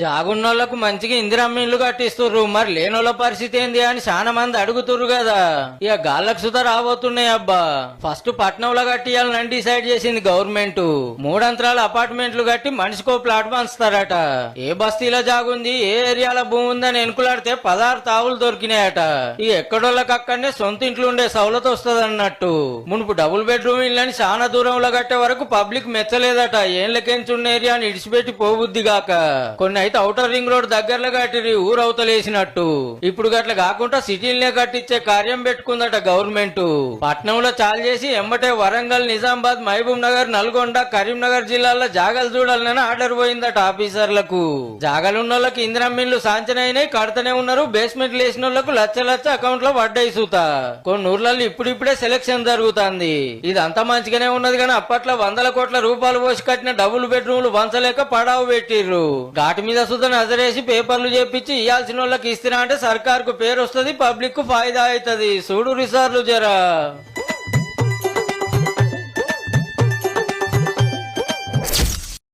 జాగున్నోళ్ళకు మంచిగా ఇందిరమ్మ ఇల్లు కట్టిస్తుర్రు. మరి లేనోళ్ళ పరిస్థితి ఏంది అని చాలా మంది అడుగుతుర్రు కదా. ఇక గాళ్ళకు సుధా రాబోతున్నాయి అబ్బా. ఫస్ట్ పట్నంలో కట్టియాలని డిసైడ్ చేసింది గవర్నమెంట్. మూడంతరాల అపార్ట్మెంట్లు కట్టి మనిషికో ప్లాట్ పంచుతారట. ఏ బస్తీలో జాగుంది ఏ ఏరియాలో భూమి ఉందని ఎనుకులాడితే పదహారు తావులు దొరికినాయట. ఇక ఎక్కడోళ్ళకి అక్కడనే సొంత ఇంట్లో ఉండే సౌలత వస్తుంది అన్నట్టు మునుపు డబుల్ బెడ్రూమ్ ఇల్లని చాలా దూరంలో కట్టే వరకు పబ్లిక్ మెచ్చలేదట. ఏళ్ళకెంచున్న ఏరియాని ఇడిచిపెట్టి పోబుద్ది గాక. కొన్ని అయితే ఔటర్ రింగ్ రోడ్ దగ్గరలో కట్టిరి ఊరు అవతలేసినట్టు ఇప్పుడు గట్ల కాకుండా సిటీలనే కట్టించే కార్యం పెట్టుకుందట గవర్నమెంట్. పట్నంలో చాలు చేసి ఎమ్మటే వరంగల్ నిజామాబాద్ మహబూబ్ నగర్ నల్గొండ కరీంనగర్ జిల్లాల్లో జాగాలు చూడాలని ఆర్డర్ పోయిందట ఆఫీసర్లకు. జాగాలున్న వాళ్ళకి మిల్లు సాంచనైనాయి కడతనే ఉన్నారు బేస్మెంట్ లేసిన వాళ్ళకు లచ్చ లచ్చ అకౌంట్లో పడ్డాయి సూత. కొన్ని ఊర్లలో ఇప్పుడిప్పుడే సెలక్షన్ జరుగుతుంది. ఇదంతా మంచిగానే ఉన్నది కానీ అప్పట్లో వందల కోట్ల రూపాయలు పోసి కట్టిన డబుల్ బెడ్రూమ్లు వంచలేక పడావు పెట్టిర్రు. ఘాటి మీద సుధా నజరేసి పేపర్లు చేపించి ఇవ్వాల్సిన వాళ్ళకి ఇస్తున్నా అంటే సర్కార్కు పేరు వస్తుంది పబ్లిక్కు ఫాయిదా అవుతుంది. చూడు రిసార్లు జరా.